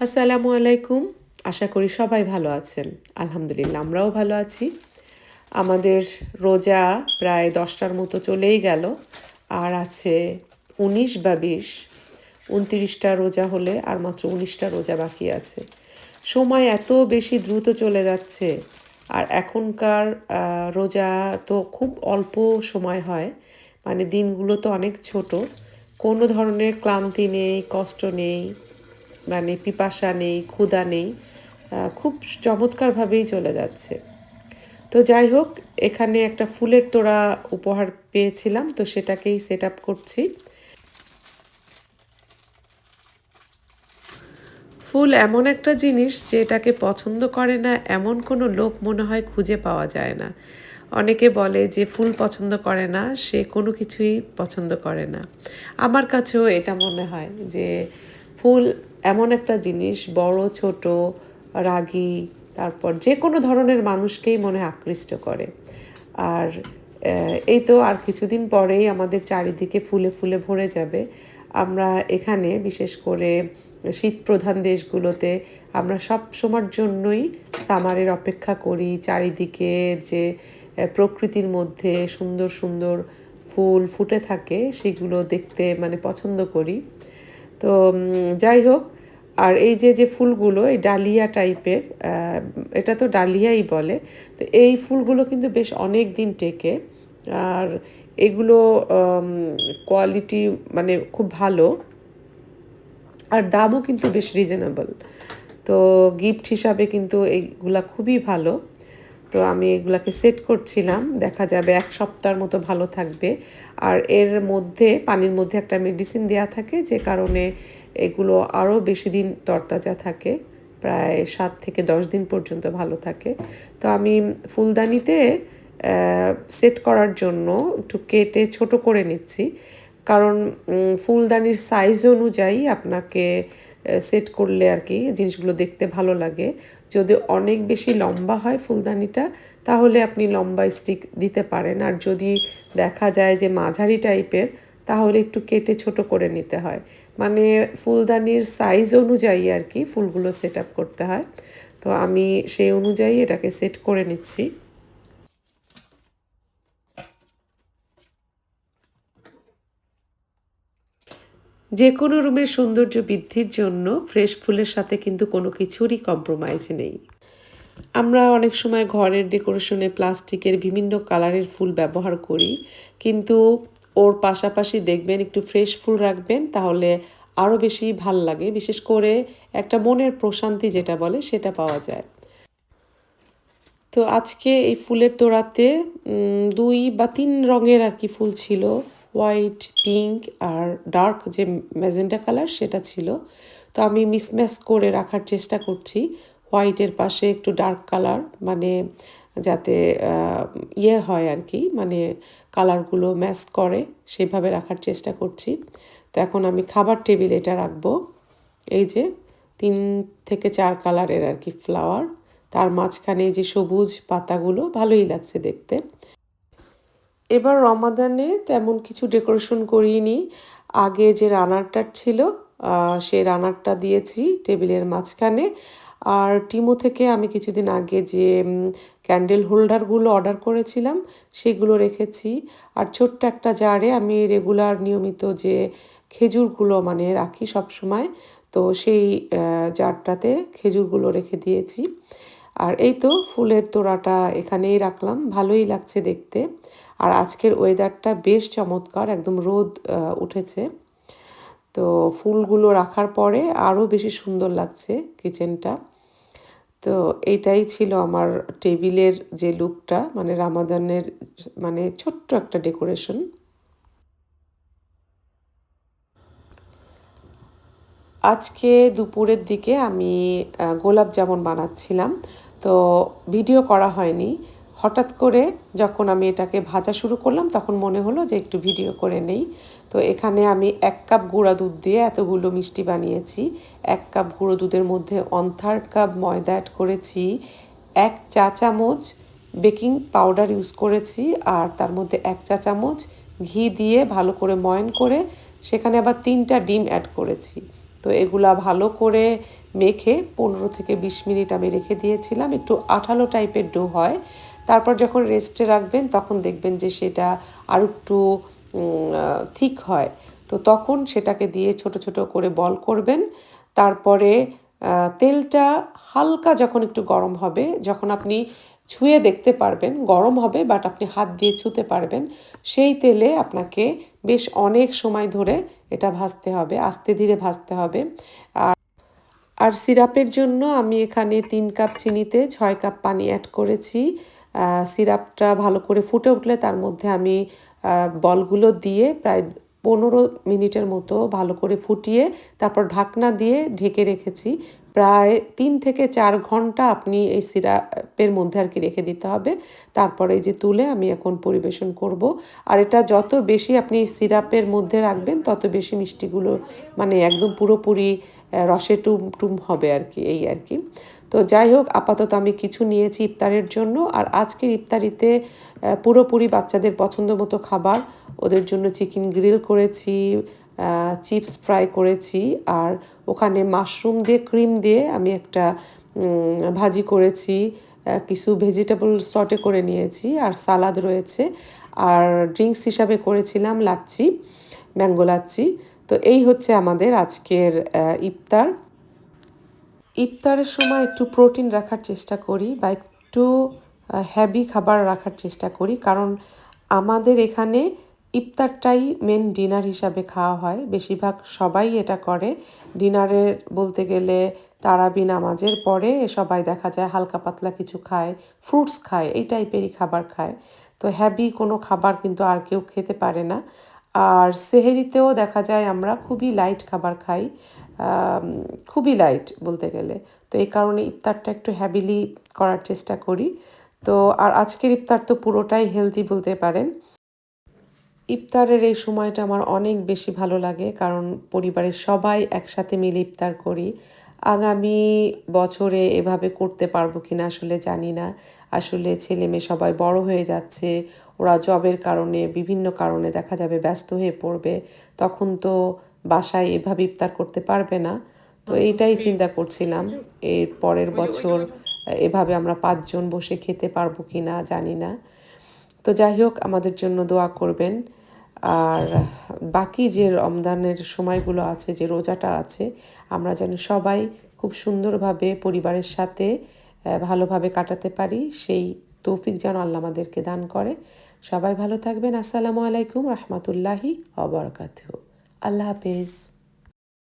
আসসালামু আলাইকুম। আশা করি সবাই ভালো আছেন। আলহামদুলিল্লাহ, আমরাও ভালো আছি। আমাদের রোজা প্রায় দশটার মতো চলেই গেল। আর আছে উনিশ বা বিশ। উনত্রিশটা রোজা হলে আর মাত্র উনিশটা রোজা বাকি আছে। সময় এত বেশি দ্রুত চলে যাচ্ছে। আর এখনকার রোজা তো খুব অল্প সময় হয়। মানে দিনগুলো তো অনেক ছোট। কোনো ধরনের ক্লান্তি নেই, কষ্ট নেই। মানে পিপাসা নেই, ক্ষুধা নেই খুব চমৎকারভাবেই চলে যাচ্ছে। তো যাই হোক, এখানে একটা ফুলের তোড়া উপহার পেয়েছিলাম, তো সেটাকেই সেট আপ করছি। ফুল এমন একটা জিনিস যেটাকে পছন্দ করে না, এমন কোনো লোক মনে হয় খুঁজে পাওয়া যায় না। অনেকে বলে যে ফুল পছন্দ করে না, সে কোনো কিছুই পছন্দ করে না। আমার কাছেও এটা মনে হয় যে ফুল এমন একটা জিনিস, বড়, ছোট, রাগী, তারপর যে কোনো ধরনের মানুষকেই মনে আকৃষ্ট করে। আর এই তো আর কিছুদিন পরেই আমাদের চারিদিকে ফুলে ফুলে ভরে যাবে। আমরা এখানে বিশেষ করে শীত প্রধান দেশগুলোতে আমরা সব সময়ের জন্যই সামারের অপেক্ষা করি। চারিদিকের যে প্রকৃতির মধ্যে সুন্দর সুন্দর ফুল ফুটে থাকে, সেগুলো দেখতে মানে পছন্দ করি। তো যাই হোক, আর এই যে যে ফুলগুলো, এই ডালিয়া টাইপের এটা তো ডালিয়াই বলে, তো এই ফুলগুলো কিন্তু বেশ অনেক দিন টেকে, আর এগুলো কোয়ালিটি মানে খুব ভালো, আর দামও কিন্তু বেশ রিজনেবল তো গিফট হিসাবে কিন্তু এইগুলা খুবই ভালো। তো আমি এগুলাকে সেট করছিলাম। দেখা যাবে এক সপ্তাহের মতো ভালো থাকবে। আর এর মধ্যে, পানির মধ্যে একটা মেডিসিন দেওয়া থাকে, যে কারণে এগুলো আরও বেশি দিন তরতাজা থাকে। প্রায় সাত থেকে দশ দিন পর্যন্ত ভালো থাকে। তো আমি ফুলদানিতে সেট করার জন্য একটু কেটে ছোট করে নিচ্ছি। কারণ ফুলদানির সাইজ অনুযায়ী আপনাকে সেট করলে আর কি জিনিসগুলো দেখতে ভালো লাগে। যদি অনেক বেশি লম্বা হয় ফুলদানিটা, তাহলে আপনি লম্বা স্টিক দিতে পারেন। আর যদি দেখা যায় যে মাঝারি টাইপের তাহলে একটু কেটে ছোট করে নিতে হয়। মানে ফুলদানির সাইজ অনুযায়ী আর কি ফুলগুলো সেট করতে হয়। তো আমি সেই অনুযায়ী এটাকে সেট করে নিচ্ছি। যে কোনো রুমের সৌন্দর্য বৃদ্ধির জন্য ফ্রেশ ফুলের সাথে কিন্তু কোনো কিছুরই কম্প্রোমাইজ নেই। আমরা অনেক সময় ঘরের ডেকোরেশনে প্লাস্টিকের বিভিন্ন কালারের ফুল ব্যবহার করি, কিন্তু ওর পাশাপাশি দেখবেন একটু ফ্রেশ ফুল রাখবেন, তাহলে আরও বেশি ভালো লাগে। বিশেষ করে একটা মনের প্রশান্তি যেটা বলে সেটা পাওয়া যায়। তো আজকে এই ফুলের তোড়াতে দুই বা তিন রঙের আর কি ফুল ছিল। হোয়াইট, পিঙ্ক আর ডার্ক যে ম্যাজেন্টা কালার সেটা ছিল। তো আমি মিসম্যাচ করে রাখার চেষ্টা করছি। হোয়াইটের পাশে একটু ডার্ক কালার মানে যাতে ইয়ে হয় আর কি মানে কালারগুলো ম্যাচ করে, সেভাবে রাখার চেষ্টা করছি। তো এখন আমি খাবার টেবিল এটা রাখব। এই যে তিন থেকে চার কালারের আর কি ফ্লাওয়ার। তার মাঝখানে যে সবুজ পাতাগুলো, ভালোই লাগছে দেখতে। এবার রমাদানে তেমন কিছু ডেকোরেশন করিনি। আগে যে রানারটা ছিল সেই রানারটা দিয়েছি টেবিলের মাঝখানে। আর টিমো থেকে আমি কিছুদিন আগে যে ক্যান্ডেল হোল্ডারগুলো অর্ডার করেছিলাম, সেগুলো রেখেছি। আর ছোট্ট একটা জারে আমি রেগুলার নিয়মিত যে খেজুরগুলো মানে রাখি সব সময় তো সেই জারটাতে খেজুরগুলো রেখে দিয়েছি। আর এই তো ফুলের তোড়াটা এখানেই রাখলাম, ভালোই লাগছে দেখতে। আর আজকের ওয়েদারটা বেশ চমৎকার, একদম রোদ উঠেছে। তো ফুলগুলো রাখার পরে আরও বেশি সুন্দর লাগছে কিচেনটা তো এইটাই ছিল আমার টেবিলের যে লুকটা মানে রামাদানের মানে ছোট্ট একটা ডেকোরেশন আজকে দুপুরের দিকে আমি গোলাপ জামুন বানাচ্ছিলাম। তো ভিডিও করা হয়নি। হঠাৎ করে যখন আমি এটাকে ভাজা শুরু করলাম, তখন মনে হলো যে একটু ভিডিও করে নেই। তো এখানে আমি এক কাপ গুঁড়া দুধ দিয়ে এতগুলো মিষ্টি বানিয়েছি। এক কাপ গুঁড়ো দুধের মধ্যে ওয়ান থার্ড কাপ ময়দা অ্যাড করেছি। এক চা চামচ বেকিং পাউডার ইউজ করেছি আর তার মধ্যে এক চা চামচ ঘি দিয়ে ভালো করে ময়ন করে সেখানে আবার তিনটা ডিম অ্যাড করেছি। তো এগুলা ভালো করে মেখে পনেরো থেকে বিশ মিনিট আমি রেখে দিয়েছিলাম। একটু আঠালো টাইপের ডো হয়। তারপর যখন রেস্টে রাখবেন, তখন দেখবেন যে সেটা আর একটু ঠিক হয়। তো তখন সেটাকে দিয়ে ছোট ছোট করে বল করবেন। তারপরে তেলটা হালকা যখন একটু গরম হবে, যখন আপনি ছুঁয়ে দেখতে পারবেন, গরম হবে বাট আপনি হাত দিয়ে ছুঁতে পারবেন, সেই তেলে আপনাকে বেশ অনেক সময় ধরে এটা ভাজতে হবে, আস্তে ধীরে ভাজতে হবে। আর আর সিরাপের জন্য আমি এখানে তিন কাপ চিনিতে ছয় কাপ পানি অ্যাড করেছি। সিরাপটা ভালো করে ফুটে উঠলে তার মধ্যে আমি বলগুলো দিয়ে প্রায় পনেরো মিনিটের মতো ভালো করে ফুটিয়ে তারপর ঢাকনা দিয়ে ঢেকে রেখেছি। প্রায় তিন থেকে চার ঘণ্টা আপনি এই সিরাপের মধ্যে আর কি রেখে দিতে হবে। তারপরে এই যে তুলে আমি এখন পরিবেশন করব। আর এটা যত বেশি আপনি সিরাপের মধ্যে রাখবেন, তত বেশি মিষ্টিগুলো মানে একদম পুরোপুরি রসে টুম টুম হবে আর কি, এই আর কি। তো যাই হোক, আপাতত আমি কিছু নিয়েছি ইফতারের জন্য। আর আজকের ইফতারিতে পুরোপুরি বাচ্চাদের পছন্দ মতো খাবার। ওদের জন্য চিকেন গ্রিল করেছি চিপস ফ্রাই করেছি। আর ওখানে মাশরুম দিয়ে, ক্রিম দিয়ে আমি একটা ভাজি করেছি। কিছু ভেজিটেবল সটে করে নিয়েছি। আর সালাদ রয়েছে। আর ড্রিঙ্কস হিসাবে করেছিলাম লাচ্ছি, ম্যাঙ্গো লাচ্ছি। তো এই হচ্ছে আমাদের আজকের ইফতার। ইফতারের সময় একটু প্রোটিন রাখার চেষ্টা করি বা একটু হ্যাভি খাবার রাখার চেষ্টা করি। কারণ আমাদের এখানে ইফতারটাই মেন ডিনার হিসাবে খাওয়া হয়। বেশিরভাগ সবাই এটা করে। ডিনারের বলতে গেলে তারাবি নামাজের পরে সবাই দেখা যায় হালকা পাতলা কিছু খায় ফ্রুটস খায়, এই টাইপেরই খাবার খায়। তো হ্যাভি কোনো খাবার কিন্তু আর কেউ খেতে পারে না। আর সেহেরিতেও দেখা যায় আমরা খুবই লাইট খাবার খাই খুবই লাইট বলতে গেলে। তো এই কারণে ইফতারটা একটু হ্যাভিলি করার চেষ্টা করি। তো আর আজকের ইফতার তো পুরোটাই হেলদি বলতে পারেন। ইফতারের এই সময়টা আমার অনেক বেশি ভালো লাগে, কারণ পরিবারের সবাই একসাথে মিলে ইফতার করি। আগামী বছরে এভাবে করতে পারব কিনা আসলে জানি না। আসলে ছেলে মেয়ে সবাই বড় হয়ে যাচ্ছে ওরা জবের কারণে বিভিন্ন কারণে দেখা যাবে ব্যস্ত হয়ে পড়বে তখন তো বাসায় এভাবে ইফতার করতে পারবে না। তো এইটাই চিন্তা করছিলাম এর পরের বছর এভাবে আমরা পাঁচজন বসে খেতে পারব কি না জানি না। তো যাই হোক আমাদের জন্য দোয়া করবেন। আর বাকি যে রমদানের সময়গুলো আছে, যে রোজাটা আছে, আমরা যেন সবাই খুব সুন্দরভাবে পরিবারের সাথে ভালোভাবে কাটাতে পারি। সেই তৌফিক যেন আল্লাহ আমাদেরকে দান করে। সবাই ভালো থাকবেন। আসসালামু আলাইকুম রহমতুল্লাহি অবরকাত আল্লাহ হাফেজ।